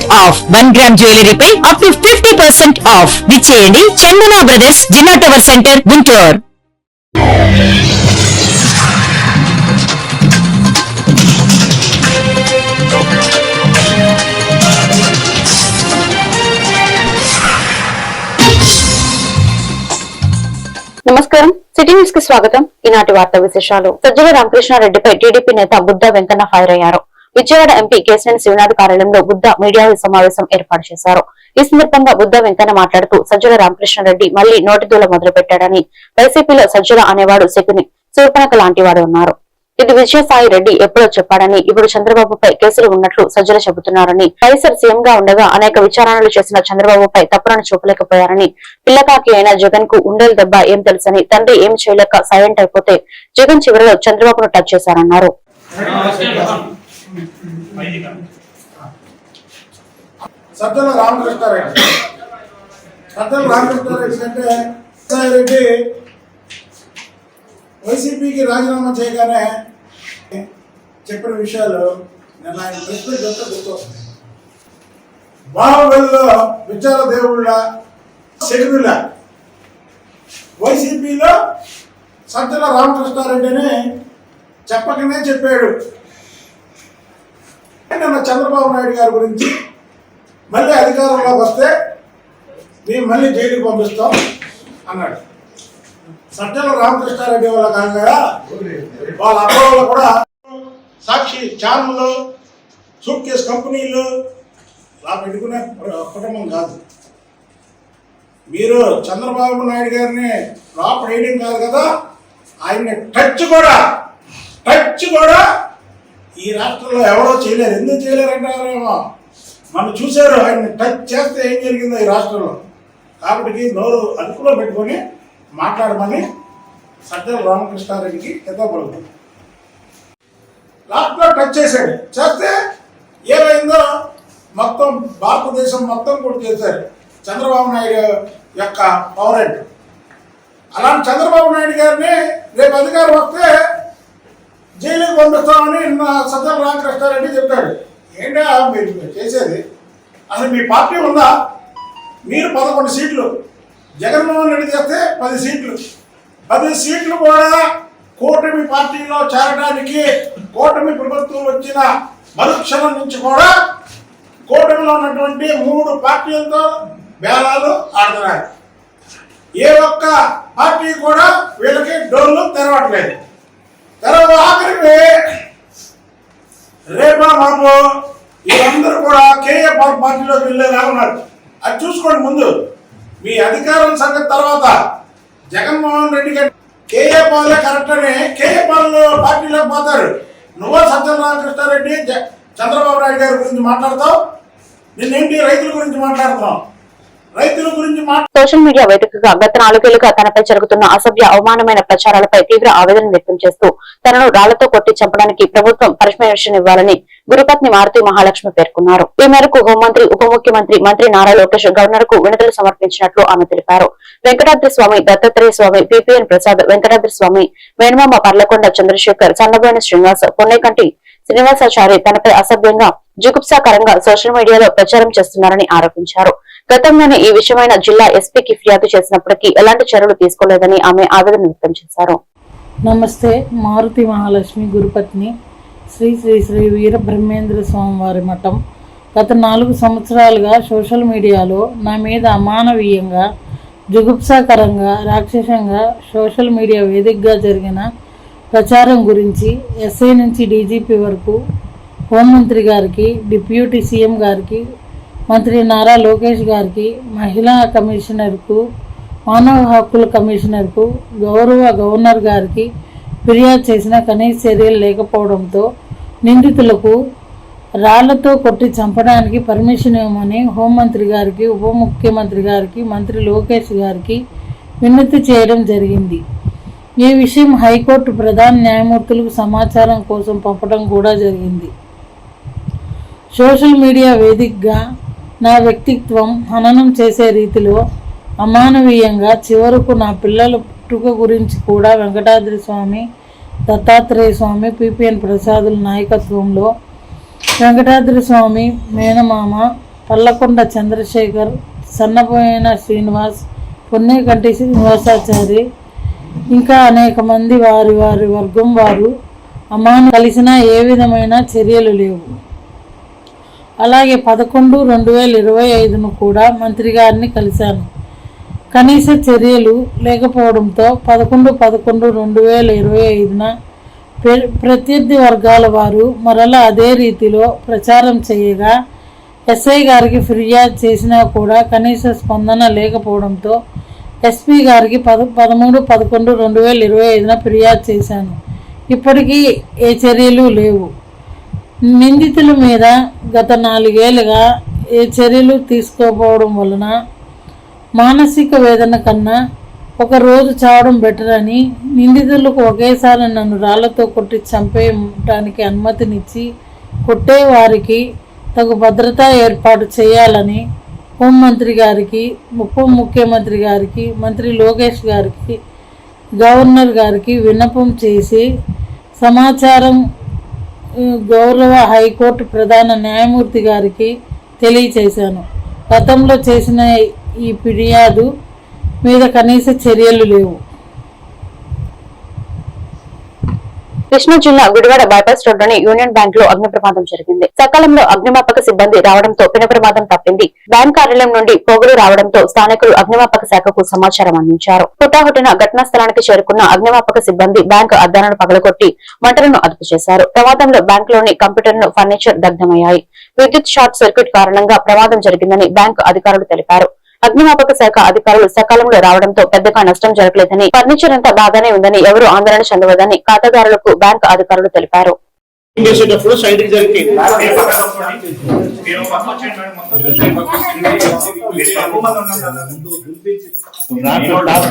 off one gram jewellery pi up to fifty percent off. విచ్చేయండి Chandana brothers జిల్లా tower centre Guntur. నమస్కారం. City న్యూస్కి స్వాగతం. ఈనాటి వార్తా విశేషాలు. సజ్జల రామకృష్ణారెడ్డిపై టీడీపీ నేత బుద్ధ వెంకన్న ఫైర్ అయ్యారు. విజయవాడ ఎంపీ కేశినేని శివనాథ్ కార్యాలయంలో బుద్ధ మీడియా సమావేశం ఏర్పాటు చేశారు. ఈ సందర్భంగా బుద్ధ వెంకన్న మాట్లాడుతూ సజ్జల రామకృష్ణారెడ్డి మళ్ళీ నోటిదూల మొదలు పెట్టాడని వైసీపీలో సజ్జల అనేవాడు శకుని శూర్పణక లాంటివాడు ఉన్నారు ఇది విజయసాయి రెడ్డి ఎప్పుడో చెప్పాడని ఇప్పుడు చంద్రబాబుపై కేసులు ఉన్నట్లు సజ్జల చెబుతున్నారని వైఎస్ఆర్ సీఎం గా ఉండగా అనేక విచారణలు చేసిన చంద్రబాబుపై తప్పులను చూపలేకపోయారని పిల్లకాకి అయిన జగన్కు ఉండేలు దెబ్బ ఏం తెలుసని తండ్రి ఏం చేయలేక సైలెంట్ అయిపోతే జగన్ చివరిలో చంద్రబాబును టచ్ చేశారన్నారు. సజ్జల రామకృష్ణారెడ్డి. సజ్జల రామకృష్ణారెడ్డి అంటే రెడ్డి వైసీపీకి రాజీనామా చేయగానే చెప్పిన విషయాలు నేను ఆయన ప్రశ్న చెప్తే గుర్తొస్తుంది. బాహుబలిలో విచార దేవుళ్ళ శకునుల వైసీపీలో సజ్జల రామకృష్ణారెడ్డిని చెప్పకనే చెప్పాడు. నిన్న చంద్రబాబు నాయుడు గారి గురించి మళ్ళీ అధికారంలోకి వస్తే మేము మళ్ళీ జైలుకి పంపిస్తాం అన్నాడు. సజ్జల రామకృష్ణారెడ్డి వాళ్ళ కాగా వాళ్ళ అబ్బాయిలు కూడా సాక్షి ఛానళ్ళు సూట్ కేస్ కంపెనీలు అలా పెట్టుకునే కుటుంబం కాదు. మీరు చంద్రబాబు నాయుడు గారిని లోపల వేయడం కాదు కదా ఆయన్ని టచ్ కూడా టచ్ కూడా ఈ రాష్ట్రంలో ఎవరో చేయలేరు. ఎందుకు చేయలేరు అంటారేమో మనం చూశారు ఆయన టచ్ చేస్తే ఏం జరిగిందో ఈ రాష్ట్రంలో. కాబట్టి నోరు అదుపులో పెట్టుకొని మాట్లాడమని సజ్జల రామకృష్ణారెడ్డికి ఎత్తపడుతుంది లాస్ట్లో టచ్ చేశాడు. చేస్తే ఏమైందో మొత్తం భారతదేశం మొత్తం కూడా చేశారు. చంద్రబాబు నాయుడు యొక్క పవరెంట్ అలాంటి చంద్రబాబు నాయుడు గారిని రేపు అధికారం వస్తే జైలుకి పంపిస్తామని నా సజ్జల రామకృష్ణారెడ్డి చెప్పాడు ఏంటా మీరు చేసేది? అసలు మీ పార్టీ ఉందా? మీరు పదకొండు సీట్లు. జగన్మోహన్ రెడ్డి చేస్తే పది సీట్లు. పది సీట్లు కూడా కూటమి పార్టీలో చేరడానికి కూటమి ప్రభుత్వం వచ్చిన మరుక్షణం నుంచి కూడా కూటమిలో ఉన్నటువంటి మూడు పార్టీలతో బేరాలు ఆడుతున్నాయి. ఏ ఒక్క పార్టీ కూడా వీళ్ళకి డోర్లు తెరవట్లేదు తర్వాత ఆఖరికి రేపా వీళ్ళందరూ కూడా కేఏ పాల్ పార్టీలోకి వెళ్ళేలా ఉన్నారు. అది చూసుకోండి ముందు. మీ అధికారం సంగతి తర్వాత. జగన్మోహన్ రెడ్డి గారు కేఏ పాలే కరెక్ట్ అని కేఏ పాల్ పార్టీలోకి పోతారు నువ్వో సత్యనారాయణ రామకృష్ణారెడ్డి చంద్రబాబు నాయుడు గారి గురించి మాట్లాడతావు? నిన్నేంటి రైతుల గురించి మాట్లాడుతున్నావు? సోషల్ మీడియా వేదికగా గత నాలుగేళ్ళుగా తనపై జరుగుతున్న అసభ్య అవమానమైన ప్రచారాలపై తీవ్ర ఆవేదన వ్యక్తం చేస్తూ తనను రాళ్ళతో కొట్టి చంపడానికి ప్రభుత్వం పర్మిషన్ ఇవ్వాలని గురుపత్ని మారుతి మహాలక్ష్మి పేర్కొన్నారు. ఈ మేరకు హోంమంత్రి ఉప ముఖ్యమంత్రి మంత్రి నారా లోకేష్ గవర్నర్కు వినతులు సమర్పించినట్లు ఆమె తెలిపారు. వెంకటాద్రి స్వామి దత్తాత్రేయ స్వామి పిపిఎన్ ప్రసాద్ వెంకటాద్రి స్వామి వేణుమామ పర్లకొండ చంద్రశేఖర్ సన్నబోయిన శ్రీనివాస్ పొన్నేకంటి శ్రీనివాసాచారి తనపై అసభ్యంగా జుగుప్సాకరంగా సోషల్ మీడియాలో ప్రచారం చేస్తున్నారని ఆరోపించారు. గతంలోనే ఈ విషయమైన జిల్లా ఎస్పీకి ఫిర్యాదు చేసినప్పటికీ ఎలాంటి చర్యలు తీసుకోలేదని ఆమె ఆవేదన వ్యక్తం చేశారు. నమస్తే మారుతి మహాలక్ష్మి గురుపత్ని శ్రీ శ్రీ శ్రీ వీర బ్రహ్మేంద్ర స్వామి వారి మఠం. గత నాలుగు సంవత్సరాలుగా సోషల్ మీడియాలో నా మీద అమానవీయంగా జుగుప్సాకరంగా రాక్షసంగా సోషల్ మీడియా వేదికగా జరిగిన ప్రచారం గురించి ఎస్ఐ నుంచి డీజీపీ వరకు హోంమంత్రి గారికి డిప్యూటీ సీఎం గారికి మంత్రి నారా లోకేష్ గారికి మహిళా కమిషనర్కు మానవ హక్కుల కమిషనర్కు గౌరవ గవర్నర్ గారికి ఫిర్యాదు చేసిన కనీస చర్యలు లేకపోవడంతో నిందితులకు రాళ్ళతో కొట్టి చంపడానికి పర్మిషన్ ఇవ్వమని హోంమంత్రి గారికి ఉప ముఖ్యమంత్రి గారికి మంత్రి లోకేష్ గారికి విన్నతి చేయడం జరిగింది. ఈ విషయం హైకోర్టు ప్రధాన న్యాయమూర్తులకు సమాచారం కోసం పంపడం కూడా జరిగింది. సోషల్ మీడియా వేదికగా నా వ్యక్తిత్వం హననం చేసే రీతిలో అమానవీయంగా చివరకు నా పిల్లల పుట్టుక గురించి కూడా వెంకటాద్రి స్వామి దత్తాత్రేయ స్వామి పిపిఎన్ ప్రసాదుల నాయకత్వంలో వెంకటాద్రి స్వామి మేనమామ పల్లకొండ చంద్రశేఖర్ సన్నపోయిన శ్రీనివాస్ పొన్నేకంటి శ్రీనివాసాచారి ఇంకా అనేక మంది వారి వారి వర్గం వారు అమాను కలిసిన ఏ విధమైన చర్యలు లేవు. అలాగే పదకొండు రెండు వేల ఇరవై ఐదును కూడా మంత్రి గారిని కలిశాను. కనీస చర్యలు లేకపోవడంతో పదకొండు పదకొండు రెండు వేల ఇరవై ఐదున ప్ర- ప్రత్యర్థి వర్గాల వారు మరలా అదే రీతిలో ప్రచారం చేయగా ఎస్ఐ గారికి ఫిర్యాదు చేసినా కూడా కనీస స్పందన లేకపోవడంతో ఎస్పీ గారికి పద పదమూడు పదకొండు రెండు వేల ఇరవై ఐదున ఫిర్యాదు చేశాను. ఇప్పటికీ ఏ చర్యలు లేవు. నిందితుల మీద గత నాలుగేళ్ళుగా ఏ చర్యలు తీసుకోకపోవడం వలన మానసిక వేదన కన్నా ఒక రోజు చావడం బెటర్ అని నిందితులకు ఒకేసారి నన్ను రాళ్ళతో కొట్టి చంపేయటానికి అనుమతినిచ్చి కొట్టే వారికి తగు భద్రతా ఏర్పాటు చేయాలని హోంమంత్రి గారికి ఉప ముఖ్యమంత్రి గారికి మంత్రి లోకేష్ గారికి గవర్నర్ గారికి విన్నపం చేసి సమాచారం గౌరవ హైకోర్టు ప్రధాన న్యాయమూర్తి గారికి తెలియచేశాను. గతంలో చేసిన ఈ ఫిర్యాదు మీద కనీస చర్యలు లేవు. కృష్ణా జిల్లా గుడివాడ బైపాస్ రోడ్లోని యూనియన్ బ్యాంక్లో అగ్ని ప్రమాదం జరిగింది. సకాలంలో అగ్నిమాపక సిబ్బంది రావడంతో పిన ప్రమాదం తప్పింది. బ్యాంక్ కార్యాలయం నుండి పొగలు రావడంతో స్థానికులు అగ్నిమాపక శాఖకు సమాచారం అందించారు. హుటాహుటిన ఘటనా స్థలానికి చేరుకున్న అగ్నిమాపక సిబ్బంది బ్యాంకు అద్దాలను పగలగొట్టి మంటలను అదుపు చేశారు. ప్రమాదంలో బ్యాంక్లోని కంప్యూటర్ను ఫర్నిచర్ దగ్ధమయ్యాయి. విద్యుత్ షార్ట్ సర్క్యూట్ కారణంగా ప్రమాదం జరిగిందని బ్యాంకు అధికారులు తెలిపారు. అగ్నిమాపక శాఖ అధికారులు సకాలంలో రావడంతో పెద్దగా నష్టం జరగలేదని ఫర్నిచర్ అంతా బాగానే ఉందని ఎవరూ ఆందోళన చెందవద్దని ఖాతాదారులకు బ్యాంకు అధికారులు తెలిపారు. చేసేటప్పుడు సైడ్ జరిగింది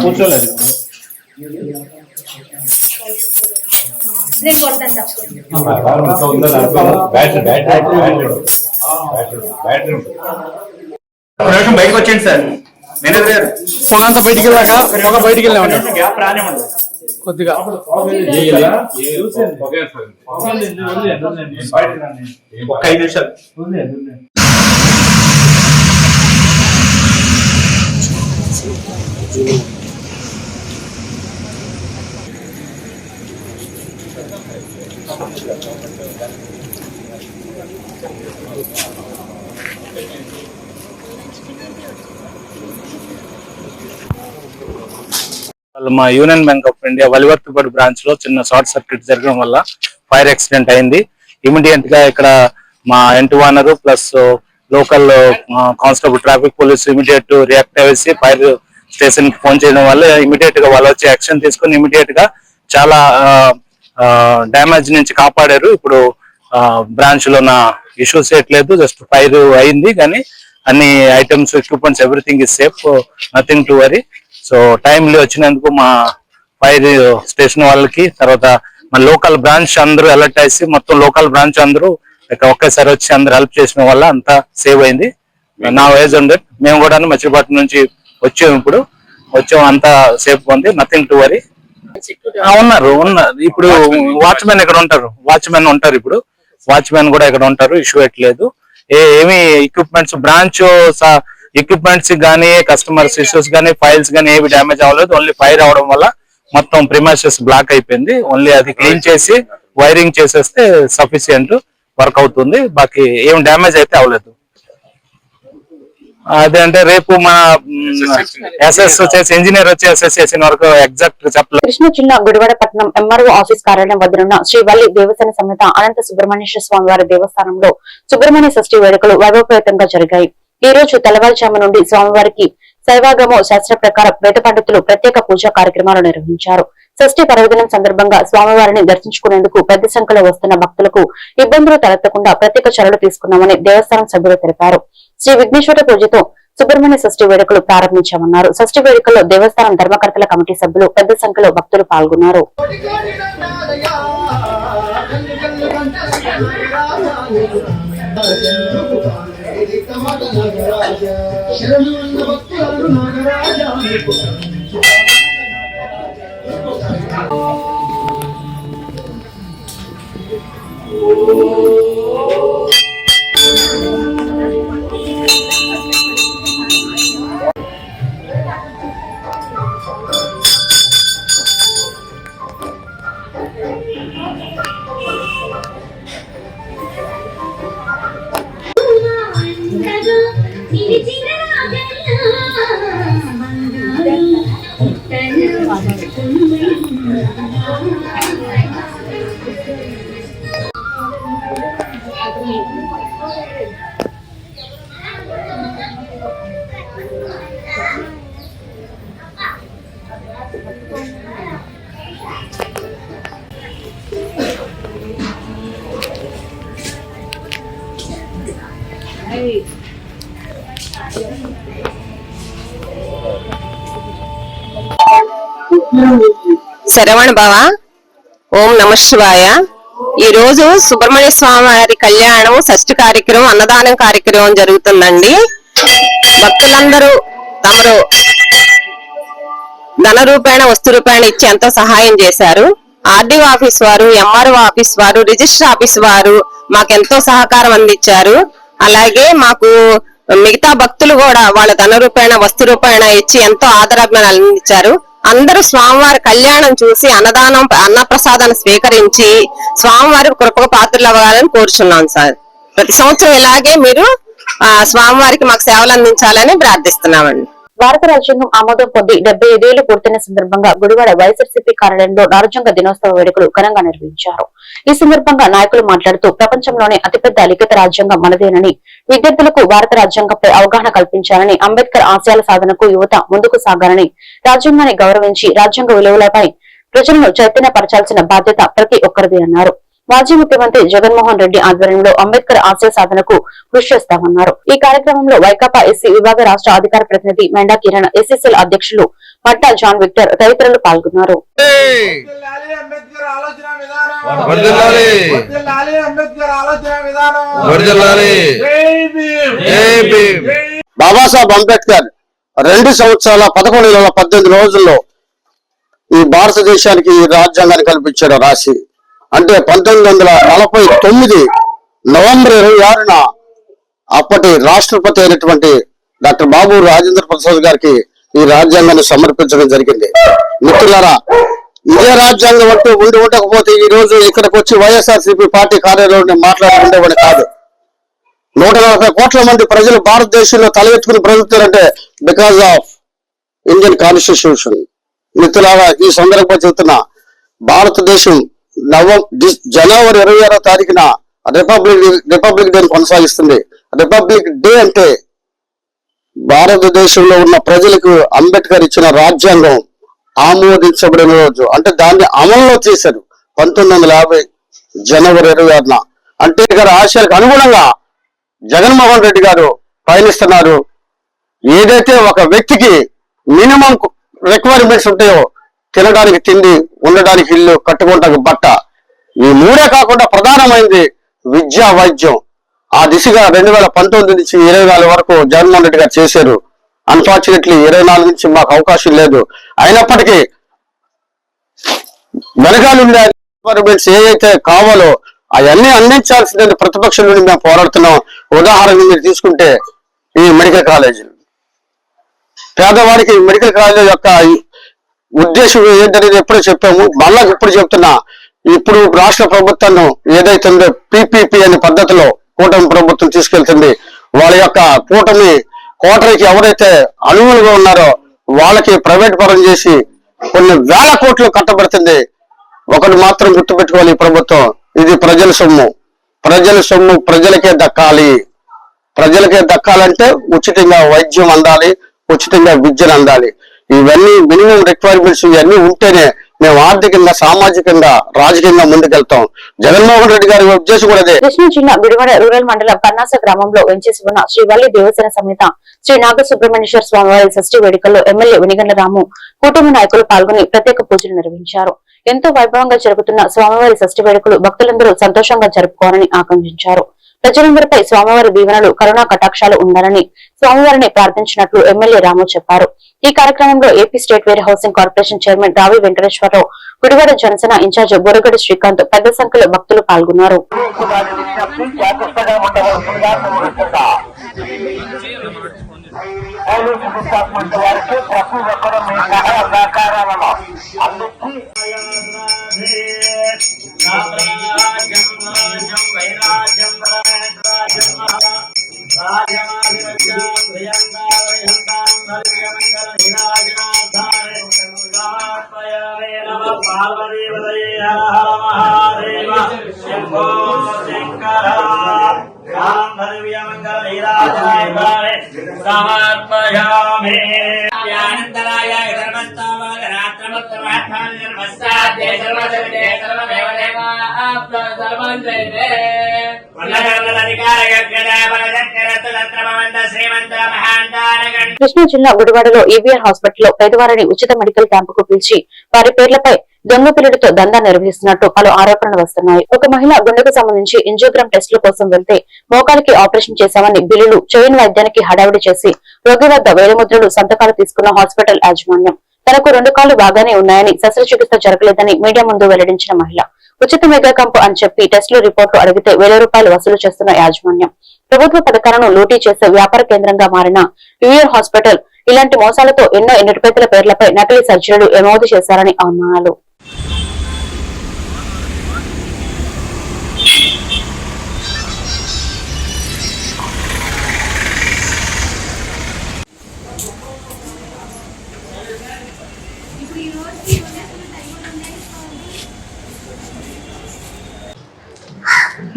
కూర్చోలేదు నిమిషం బయటకు వచ్చేయండి సార్. మేనేజర్ గారు. పొగ అంతా బయటికి వెళ్ళాక పొగ బయటికి వెళ్ళామండి. గ్యాప్ రానివ్వండి. కొద్దిగా. ఒక్క ఐదు నిమిషాలు. వాళ్ళు మా యూనియన్ బ్యాంక్ ఆఫ్ ఇండియా వలివర్తిపడి బ్రాంచ్లో చిన్న షార్ట్ సర్క్యూట్ జరగడం వల్ల ఫైర్ యాక్సిడెంట్ అయింది. ఇమీడియట్గా ఇక్కడ మా ఎంటు owner plus local constable traffic police immediate react అయ్యేసి fire స్టేషన్కి ఫోన్ చేయడం వల్ల ఇమీడియట్గా వాళ్ళు వచ్చి యాక్షన్ తీసుకుని ఇమీడియట్గా చాలా డ్యామేజ్ నుంచి కాపాడారు. ఇప్పుడు బ్రాంచ్లో నా ఇష్యూస్ లేదు జస్ట్ ఫైర్ అయింది. కానీ అన్ని items equipments everything is safe nothing to worry so timely వచ్చినందుకు మా ఫైర్ స్టేషన్ వాళ్ళకి తర్వాత మా లోకల్ బ్రాంచ్ అందరూ అలర్ట్ అయ్యి మొత్తం లోకల్ బ్రాంచ్ అందరూ ఒకేసారి వచ్చి అందరూ హెల్ప్ చేసిన వల్ల అంతా సేవ్ అయింది. నా ఏజ్ హండ్రెడ్ మేము కూడా మచిలీపట్నం నుంచి వచ్చాము ఇప్పుడు. వచ్చాము అంతా సేఫ్ ఉంది నథింగ్ టు వరీ ఉన్నారు ఉన్నారు. ఇప్పుడు వాచ్మెన్ ఇక్కడ ఉంటారు వాచ్మెన్ ఉంటారు ఇప్పుడు. వాచ్మెన్ కూడా ఇక్కడ ఉంటారు ఇష్యూ ఎట్లేదు ఏ ఏమి ఎక్విప్మెంట్స్ బ్రాంచ్ ఎక్విప్మెంట్స్ కానీ కస్టమర్స్ ఇష్యూస్ కానీ ఫైల్స్ కానీ ఏవి డ్యామేజ్ అవ్వలేదు. ఓన్లీ ఫైర్ అవడం వల్ల మొత్తం ప్రిమైసెస్ బ్లాక్ అయిపోయింది. ఓన్లీ అది క్లీన్ చేసి వైరింగ్ చేసేస్తే సఫిషియంట్ వర్క్ అవుతుంది. బాకీ ఏం డ్యామేజ్ అయితే అవ్వలేదు. అదే అంటే రేపు మన ఎస్ఎస్ వచ్చేసి ఇంజనీర్ వచ్చి ఎస్ఎస్ చేసిన వరకు ఎగ్జాక్ట్ చెప్పలేదు కృష్ణా జిల్లా గుడివాడపట్నం ఎంఆర్ఓ ఆఫీస్ కార్యాలయం వద్దనున్న శ్రీ వల్లి దేవసేన సమేత అనంత సుబ్రహ్మణ్యేశ్వర స్వామి వారి దేవస్థానంలో సుబ్రహ్మణ్య షష్ఠి వేడుకలు వైభవపేతంగా జరిగాయి. ఈ రోజు తెల్లవారుజాము నుండి స్వామివారికి శైవాగమో శాస్త్ర ప్రకారం వేద పండితులు ప్రత్యేక పూజా కార్యక్రమాలు నిర్వహించారు. షష్ఠి పర్వదినం సందర్భంగా స్వామివారిని దర్శించుకునేందుకు పెద్ద సంఖ్యలో వస్తున్న భక్తులకు ఇబ్బందులు తలెత్తకుండా ప్రత్యేక చర్యలు తీసుకున్నామని దేవస్థానం సభ్యులు తెలిపారు. శ్రీ విఘ్నేశ్వర పూజతో సుబ్రహ్మణ్య షష్ఠి వేడుకలు ప్రారంభించామన్నారు షష్ఠి వేడుకల్లో దేవస్థానం ధర్మకర్తల కమిటీ సభ్యులు పెద్ద సంఖ్యలో భక్తులు పాల్గొన్నారు. శరవణ భవ. ఓం నమ శివాయ. ఈ రోజు సుబ్రహ్మణ్య స్వామి వారి కళ్యాణం షష్ఠి కార్యక్రమం అన్నదానం కార్యక్రమం జరుగుతుందండి. భక్తులందరూ తమరు ధన రూపేణ వస్తు రూపేణ ఇచ్చి ఎంతో సహాయం చేశారు. ఆర్డీఓ ఆఫీస్ వారు ఎంఆర్ఓ ఆఫీస్ వారు రిజిస్టర్ ఆఫీస్ వారు మాకెంతో సహకారం అందించారు. అలాగే మాకు మిగతా భక్తులు కూడా వాళ్ళ ధన రూపేణ వస్తు రూపేణ ఇచ్చి ఎంతో ఆదరాభిమానాలు అందించారు. అందరూ స్వామివారి కళ్యాణం చూసి అన్నదానం అన్నప్రసాదాన్ని స్వీకరించి స్వామివారి కృపకు పాత్రలు అవ్వాలని కోరుచున్నాం సార్. ప్రతి సంవత్సరం ఇలాగే మీరు స్వామివారికి మాకు సేవలు అందించాలని ప్రార్థిస్తున్నామండి. భారత రాజ్యాంగం ఆమోదం పొంది డెబ్బై ఐదేళ్ళు పూర్తయిన సందర్భంగా గుడివాడ వైఎస్ఆర్సీపీ కార్యాలయంలో రాజ్యాంగ దినోత్సవ వేడుకలు ఘనంగా నిర్వహించారు. ఈ సందర్భంగా నాయకులు మాట్లాడుతూ ప్రపంచంలోనే అతిపెద్ద లిఖిత రాజ్యాంగం మనదేనని విద్యార్థులకు భారత రాజ్యాంగంపై అవగాహన కల్పించాలని అంబేద్కర్ ఆశయాల సాధనకు యువత ముందుకు సాగాలని రాజ్యాంగాన్ని గౌరవించి రాజ్యాంగ విలువలపై ప్రజలను చైతన్యపరచాల్సిన బాధ్యత ప్రతి ఒక్కరిది అన్నారు. మాజీ ముఖ్యమంత్రి జగన్మోహన్ రెడ్డి ఆధ్వర్యంలో అంబేద్కర్ ఆశయ సాధనకు కృషి చేస్తామన్నారు. ఈ కార్యక్రమంలో వైకాపా ఎస్సీ విభాగ రాష్ట్ర అధికార ప్రతినిధి మెండా కిరణ్ ఎస్ఎస్ఎల్ అధ్యక్షులు మట్టా జాన్ విక్టర్ తదితరులు పాల్గొన్నారు. అంబేద్కర్ ఆలోచన విధానం. బాబాసాహెబ్ అంబేద్కర్ రెండు సంవత్సరాల పదకొండు వేల పద్దెనిమిది రోజుల్లో ఈ భారతదేశానికి ఈ రాజ్యాంగాన్ని కల్పించాడు రాసి అంటే పంతొమ్మిది వందల నలభై తొమ్మిది నవంబర్ ఇరవై ఆరున అప్పటి రాష్ట్రపతి అయినటువంటి డాక్టర్ బాబు రాజేంద్ర ప్రసాద్ గారికి ఈ రాజ్యాంగాన్ని సమర్పించడం జరిగింది. మిత్రులారా ఏ రాజ్యాంగం అంటూ ఉండి ఉండకపోతే ఈ రోజు ఇక్కడికి వచ్చి వైఎస్ఆర్సీపీ పార్టీ కార్యాలయంలో మాట్లాడుకుండేవాడు కాదు. నూట నలభై కోట్ల మంది ప్రజలు భారతదేశంలో తల ఎత్తుకుని బ్రతుకుతారంటే బికాస్ ఆఫ్ ఇండియన్ కాన్స్టిట్యూషన్ మిత్రులారా ఈ సందర్భంగా చెబుతున్నా భారతదేశం నవం జనవరి ఇరవై ఆరో తారీఖున రిపబ్లిక్ రిపబ్లిక్ డే కొనసాగిస్తుంది. రిపబ్లిక్ డే అంటే భారతదేశంలో ఉన్న ప్రజలకు అంబేద్కర్ ఇచ్చిన రాజ్యాంగం. ఆమోదించబడిన రోజు. అంటే దాన్ని అమల్లో చేశారు పంతొమ్మిది వందల యాభై జనవరి ఇరవై ఆరున. అంటే గారి ఆశయాలకు అనుగుణంగా జగన్మోహన్ రెడ్డి గారు పయనిస్తున్నారు. ఏదైతే ఒక వ్యక్తికి మినిమం రిక్వైర్మెంట్స్ ఉంటాయో తినడానికి తిండి ఉండడానికి ఇల్లు కట్టుకోవడానికి బట్ట ఈ మూడే కాకుండా ప్రధానమైనది విద్యా వైద్యం. ఆ దిశగా రెండు వేల పంతొమ్మిది నుంచి ఇరవై నాలుగు వరకు జగన్మోహన్ రెడ్డి గారు చేశారు. అన్ఫార్చునేట్లీ ఇరవై నాలుగు నుంచి మాకు అవకాశం లేదు. అయినప్పటికీ వెనకాల ఉండే రిక్వైర్మెంట్స్ ఏవైతే కావాలో అవన్నీ అందించాల్సిందని ప్రతిపక్షం నుండి మేము పోరాడుతున్నాం. ఉదాహరణ మీరు తీసుకుంటే ఈ మెడికల్ కాలేజీలు. పేదవాడికి మెడికల్ కాలేజీ యొక్క ఉద్దేశం ఏంటనేది ఎప్పుడో చెప్పాము. మళ్ళా ఇప్పుడు చెప్తున్నా ఇప్పుడు రాష్ట్ర ప్రభుత్వం ఏదైతుందో పిపిపి అనే పద్ధతిలో కూటమి ప్రభుత్వం తీసుకెళ్తుంది. వాళ్ళ యొక్క కూటమి కోటరికి ఎవరైతే అనువులుగా ఉన్నారో వాళ్ళకి ప్రైవేట్ పరం చేసి కొన్ని వేల కోట్లు కట్టబడుతుంది. ఒకటి మాత్రం గుర్తుపెట్టుకోవాలి ప్రభుత్వం. ఇది ప్రజల సొమ్ము. ప్రజల సొమ్ము ప్రజలకే దక్కాలి. ప్రజలకే దక్కాలంటే ఉచితంగా వైద్యం అందాలి ఉచితంగా విద్యను అందాలి. ఇవన్నీ మినిమం రిక్వైర్మెంట్స్ ఇవన్నీ ఉంటేనే మేము ఆర్థికంగా సామాజికంగా రాజకీయంగా ముందుకెళ్తాం. జగన్మోహన్ రెడ్డి గారి ఉద్దేశం కూడా అదే. కృష్ణా జిల్లా రూరల్ మండలం కన్నాస గ్రామంలో వెంచేసి ఉన్న శ్రీ వల్లి దేవసేన సమేత శ్రీ నాగ సుబ్రహ్మణ్యేశ్వర స్వామివారి షష్ఠి వేడుకల్లో ఎమ్మెల్యే వెనిగండ్ల రాము కుటుంబ నాయకులు పాల్గొని ప్రత్యేక పూజలు నిర్వహించారు. ఎంతో వైభవంగా జరుగుతున్న స్వామివారి షష్ఠి వేడుకలు భక్తులందరూ సంతోషంగా జరుపుకోవాలని ఆకాంక్షించారు. ప్రజలందరిపై స్వామివారి దీవెనలు కరుణా కటాక్షాలు ఉండాలని స్వామివారిని ప్రార్థించినట్లు ఎమ్మెల్యే రాము చెప్పారు ఈ కార్యక్రమంలో AP state warehousing corporation chairman Ravi Venkateswararao Gudivada Janasena incharge Boragadi Srikanth పెద్ద సంఖ్యలో భక్తులు పాల్గొన్నారు సమర్పయామి కృష్ణా జిల్లా గుడివాడలో ఈవీఆర్ హాస్పిటల్లో పేదవారిని ఉచిత మెడికల్ క్యాంపుకు పిలిచి వారి పేర్లపై దొంగ పిల్లలతో దందా నిర్వహిస్తున్నట్టు పలు ఆరోపణలు వస్తున్నాయి. ఒక మహిళ గుండెకు సంబంధించి ఇంజియోగ్రామ్ టెస్టుల కోసం వెళ్తే మోకాలికి ఆపరేషన్ చేశామని బిల్లులు చేయని వైద్యానికి హడావిడి చేసి రోగి వద్ద వేలిముద్రలు సంతకాలు తీసుకున్న హాస్పిటల్ యాజమాన్యం. తనకు రెండు కాళ్ళు బాగానే ఉన్నాయని శస్త్రచికిత్స జరగలేదని మీడియా ముందు వెల్లడించిన మహిళ. ఉచిత మెగా కంపు అని చెప్పి టెస్టులు రిపోర్టు అడిగితే వేల రూపాయలు వసూలు చేస్తున్న యాజమాన్యం. ప్రభుత్వ పథకాలను లూటీ చేసే వ్యాపార కేంద్రంగా మారిన యూఆర్ హాస్పిటల్ ఇలాంటి మోసాలతో ఎన్నో నిరుపేదల పేర్లపై నకిలీ సర్జరీలు నమోదు చేశారని అనుమానాలు.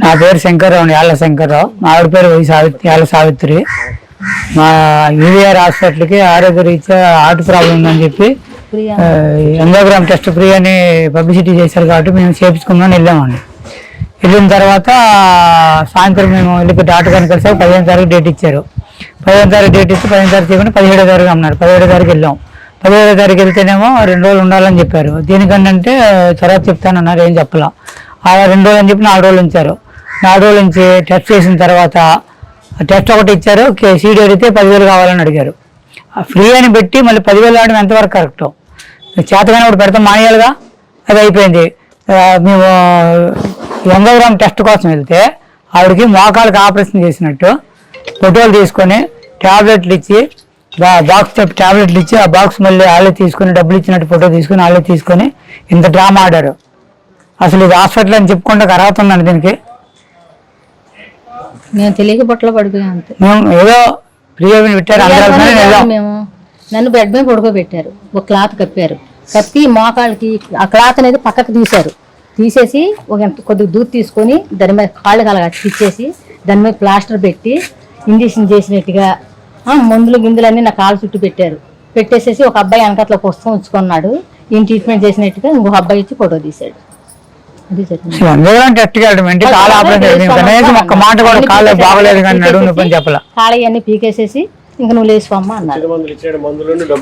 నా పేరు శంకర్రావు యాళ్ళ శంకర్రావు. మా ఆవిడ పేరు వై సావిత్రి యాళ్ళ సావిత్రి. మా యూవిఆర్ హాస్పిటల్కి ఆరోగ్య రీత్యా హార్ట్ ప్రాబ్లం ఉందని చెప్పి ఎండోగ్రామ్ టెస్ట్ ఫ్రీ అని పబ్లిసిటీ చేశారు కాబట్టి మేము చేపించుకుందామని వెళ్ళామండి వెళ్ళిన తర్వాత సాయంత్రం మేము వెళ్ళి డాక్టర్ గారిని కలిసాక పదిహేను తారీఖు డేట్ ఇచ్చారు. పదిహేను తారీఖు డేట్ ఇచ్చి పదిహేను తారీఖు చేయకుండా పదిహేడో తారీఖు అన్నారు పదిహేడో తారీఖు వెళ్ళాం. పదిహేడో తారీఖు వెళ్తేనేమో రెండు రోజులు ఉండాలని చెప్పారు. దీనికంటే తర్వాత చెప్తానన్నారు ఏం చెప్పలా. ఆ రెండు రోజులు అని చెప్పి నాలుగు రోజులు ఉంచారు. నాలుగు నుంచి టెస్ట్ చేసిన తర్వాత టెస్ట్ ఒకటి ఇచ్చారు సీడీ అడిగితే పదివేలు కావాలని అడిగారు. ఫ్రీ అని పెట్టి మళ్ళీ పదివేలు ఆడడం ఎంతవరకు కరెక్ట్ చేతగానే ఒకటి పెడతాం మానేయాలిగా? అది అయిపోయింది. మేము ఎంగోగ్రామ్ టెస్ట్ కోసం వెళ్తే ఆవిడకి మోకాళ్ళకి ఆపరేషన్ చేసినట్టు ఫోటోలు తీసుకొని ట్యాబ్లెట్లు ఇచ్చి బాక్స్ ట్యాబ్లెట్లు ఇచ్చి ఆ బాక్స్ మళ్ళీ వాళ్ళే తీసుకొని డబ్బులు ఇచ్చినట్టు ఫోటో తీసుకొని వాళ్ళే తీసుకొని ఇంత డ్రామా ఆడారు. అసలు ఇది హాస్పిటల్ అని చెప్పుకుంటే అర్హత ఉందండి దీనికి. మేము తెలియక బుట్టలో పడిపోయాం అంతే. మేము ఏదో పెట్టారు నన్ను బెడ్ మీద పడుకోబెట్టారు. ఒక క్లాత్ కప్పారు. కప్పి మోకాళ్ళకి ఆ క్లాత్ అనేది పక్కకు తీశారు. తీసేసి ఒక ఎంత కొద్దిగా దూరం తీసుకొని దాని మీద కాళ్ళు కలగా ఇచ్చేసి దాని మీద ప్లాస్టర్ పెట్టి ఇంజక్షన్ చేసినట్టుగా మందులు గిందులు అన్ని నా కాలు చుట్టూ పెట్టారు. పెట్టేసేసి ఒక అబ్బాయి వెనకట్ల పుస్తకం ఉంచుకున్నాడు. ఈయన ట్రీట్మెంట్ చేసినట్టుగా ఇంకొక అబ్బాయి ఇచ్చి ఫోటో తీశాడు. అందరూ టెస్ట్ వెళ్ళడం ఏంటి? కాలు ఆపరేషన్ చేసి కనీసం ఒక్క మాట కూడా కాళ్ళు బాగలేదు కానీ నడువు నొప్పి అని చెప్పలా. కాళ్ళ అన్ని పీకేసేసి ఇంక నువ్వు లేచిపోమ్మా అన్నారు.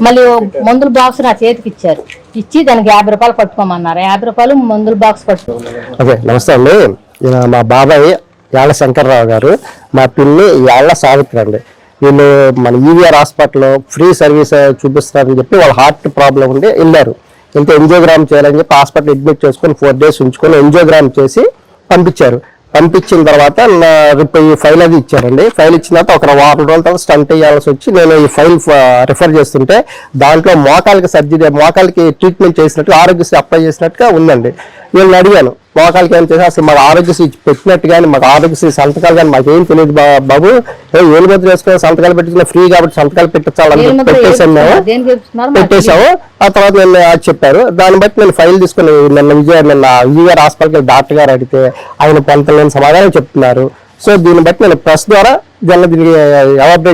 మళ్ళీ మందుల బాక్స్ నా చేతికి ఇచ్చారు. ఇచ్చి దానికి యాభై రూపాయలు పట్టుకోమన్నారు. యాభై రూపాయలు మందుల బాక్స్ పట్టుకో. ఓకే నమస్తే అండి. మా బాబాయ్ యాళ్ళ శంకర్రావు గారు. మా పిల్లి యాళ్ళ సావిత్రి అండి. వీళ్ళు మన ఈవీఆర్ హాస్పిటల్లో ఫ్రీ సర్వీస్ చూపిస్తారని చెప్పి వాళ్ళ హార్ట్ ప్రాబ్లం ఉండి వెళ్ళారు. వెళ్తే ఎంజియోగ్రామ్ చేయాలని చెప్పి హాస్పిటల్ అడ్మిట్ చేసుకొని ఫోర్ డేస్ ఉంచుకొని ఎంజియోగ్రామ్ చేసి పంపించారు. పంపించిన తర్వాత నా ఈ ఫైల్ అది ఇచ్చారండి. ఫైల్ ఇచ్చిన తర్వాత ఒక వారం రోజుల తర్వాత స్టంట్ వేయాల్సి వచ్చి నేను ఈ ఫైల్ రిఫర్ చేస్తుంటే దాంట్లో మోకాలకి సర్జరీ మోకాలకి ట్రీట్మెంట్ చేసినట్టు ఆరోగ్యశ్రీ అప్లై చేసినట్టుగా ఉందండి. నేను అడిగాను. మోకాలకి ఏం చేసి అసలు మాకు ఆరోగ్యశ్రీ పెట్టినట్టు కానీ మాకు ఆరోగ్యశ్రీ సంతకాలు కానీ మాకు ఏం తెలియదు బాబు. ఏ ఏలు ముద్ర వేసుకొని సంతకాలు పెట్టించిన ఫ్రీ కాబట్టి సంతకాలు పెట్టించాలని పెట్టేసాం మేము పెట్టేశాము. ఆ తర్వాత నేను అది చెప్పారు దాన్ని బట్టి నేను ఫైల్ తీసుకుని నిన్న విజయ నిన్న విజయగారు హాస్పిటల్కి డాక్టర్ గారు అడిగితే ఆయన పొంతలేని సమాధానం చెప్తున్నారు. సో దీన్ని బట్టి నేను ప్రెస్ ద్వారా జన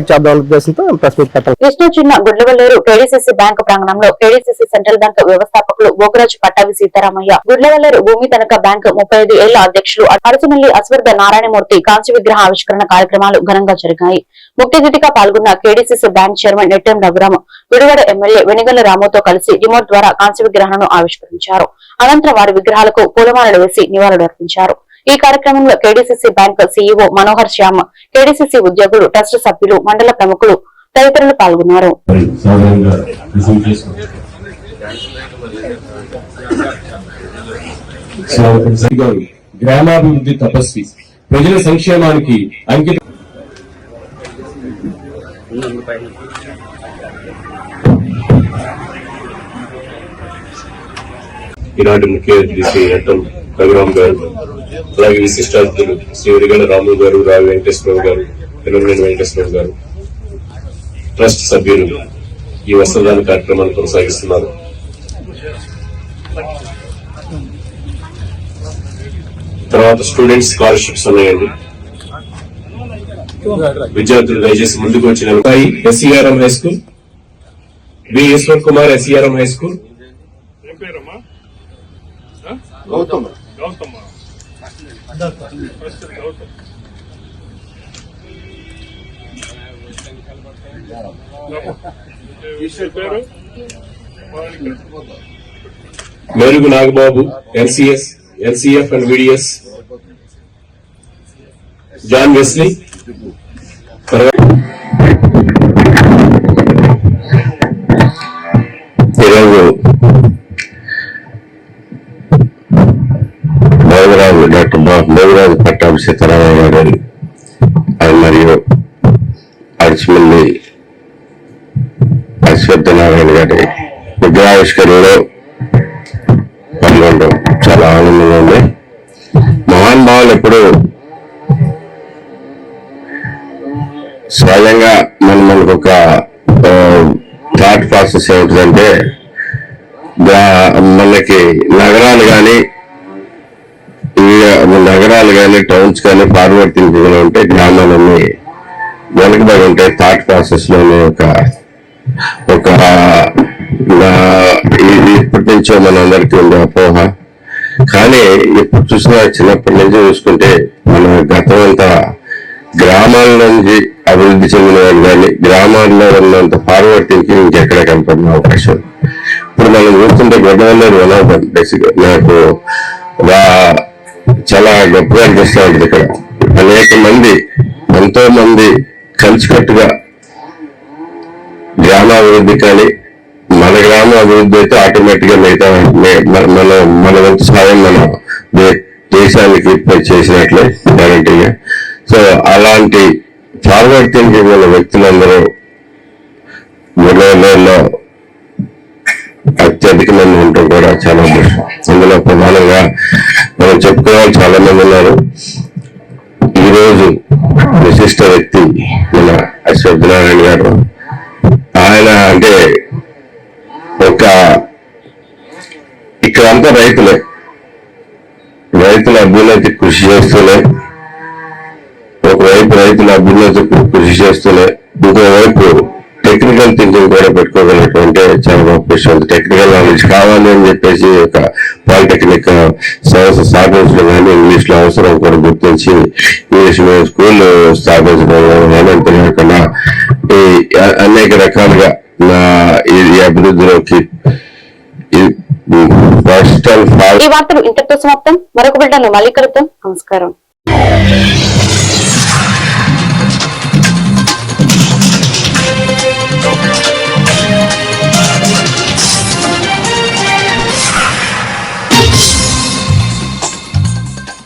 చేద్దాం ఉద్దేశంతో ప్రెస్ మీట్ కృష్ణా చిన్న గుడ్లవల్లేరు కేడీసీసీ బ్యాంకు ప్రాంగణంలో కేడీసీసీ సెంట్రల్ బ్యాంక్ వ్యవస్థాపకులు బోగరాజు పట్టాభి సీతారామయ్య గుడ్లవల్లేరు భూమి తనఖా బ్యాంకు ముప్పై ఐదు ఏళ్ళ అధ్యక్షులు అరసమల్లి అశ్వర్ధ నారాయణమూర్తి కాంచి విగ్రహ ఆవిష్కరణ కార్యక్రమాలు ఘనంగా జరిగాయి. ముఖ్య అతిథిగా పాల్గొన్న KDCC bank chairman Nettem Raghurama విడువడ MLA Venigalla రాముతో కలిసి రిమోట్ ద్వారా కాంచి విగ్రహాలను ఆవిష్కరించారు. అనంతరం వారి విగ్రహాలకు పూలమాలలు వేసి నివాళులర్పించారు. ఈ కార్యక్రమంలో KDCC bank CEO Manohar Shyam KDCC ఉద్యోగులు ట్రస్ట్ సభ్యులు మండల ప్రముఖులు తదితరులు పాల్గొన్నారు. గ్రామాభివృద్ధి తపస్వి ప్రజల సంక్షేమానికి అంకిత ఈనాటి ముఖ్య అతిథి శ్రీ రఘురామ్ గారు అలాగే విశిష్ట అతిథులు శ్రీ ఉరిగల రాము గారు రావి వెంకటేశ్వరరావు గారు పిల్లమనేని వెంకటేశ్వరరావు గారు ట్రస్ట్ సభ్యులు ఈ వస్త్రదాన కార్యక్రమాన్ని కొనసాగిస్తున్నారు. తర్వాత స్టూడెంట్స్ స్కాలర్షిప్స్ ఉన్నాయండి. విద్యార్థులు దయచేసి ముందుకు వచ్చిన SCRM high school V Eshwar Kumar SCRM high school. మెరుగు Nagababu LCS LCF and VDS John Wesley doctor Bhogaraju Pattabhi Sitaramayya garu ఆయన మరియు అడిచిమల్లి అశ్వత్థనారాయణ గారి విగ్రహావిష్కరణలో పాల్గొనడం చాలా ఆనందంగా ఉంది. మహానుభావులు ఎప్పుడు స్వయంగా మన మనకు ఒక థాట్ ప్రాసెస్ ఏమిటంటే మనకి నగరాలు కానీ నగరాలు కానీ టౌన్స్ కానీ ఫార్వర్డ్ థింకింగ్లో ఉంటే గ్రామాలన్నీ వెనకబడి ఉంటాయి. థాట్ ప్రాసెస్లోనే ఒక ఒక ఇది ఇప్పటి నుంచో మనందరికీ ఉండే అపోహ. కానీ ఇప్పుడు చూసినా చిన్నప్పటి నుంచి చూసుకుంటే మన గతం అంతా గ్రామాల నుంచి అభివృద్ధి చెందిన కానీ గ్రామాల్లో ఉన్నంత ఫార్వర్డ్ థింకింగ్ ఇంకెక్కడ కనపడిన అవకాశం. ఇప్పుడు మనం చూస్తుంటే గొడవల్లో వినోదం బేసిక్ నాకు వా- చాలా ఉంటుంది ఇక్కడ అనేక మంది ఎంతో మంది కలిసికట్టుగా గ్రామాభివృద్ధి కానీ మన గ్రామ అభివృద్ధి అయితే ఆటోమేటిక్గా మిగతా మన- మన వంతు సాయం మనం దేశానికి చేసినట్లే గ్యారంటీగా సో అలాంటి ఫార్వర్డ్ థింకింగ్ ఉన్న వ్యక్తులందరూ గుర్రంలో అత్యధిక మంది ఉండటం కూడా చాలా అదృష్టం అందులో ప్రధానంగా మనం చెప్పుకోవాలి చాలా మంది ఉన్నారు. ఈ రోజు విశిష్ట వ్యక్తి మన అశ్వత్థనారాయణ గారు. ఆయన అంటే ఒక ఇక్కడంతా రైతులే. రైతుల అభ్యున్నతి కృషి చేస్తూనే ఒకవైపు రైతుల అభ్యున్నతి కృషి చేస్తూనే ఇంకోవైపు టెక్నికల్ థింకింగ్ కూడా పెట్టుకోగలిగినటువంటి చాలా గొప్ప విషయం టెక్నికల్ నాలెడ్జ్ కావాలి అని చెప్పేసి ఒక పాలిటెక్నిక్ సంస్థ స్థాపించడం కానీ ఇంగ్లీష్లో అవసరం కూడా గుర్తించి ఇంగ్లీష్ మీడియం స్కూల్ స్థాపించడం కానీ అంతేకాకుండా ఈ అనేక రకాలుగా నా ఈ అభివృద్ధిలోకి ఫస్ట్ అండ్ ఈ వార్తలు ఇంతటితో సమాప్తం. మరొక బిడ్డను మళ్ళీ కలుద్దాం. నమస్కారం.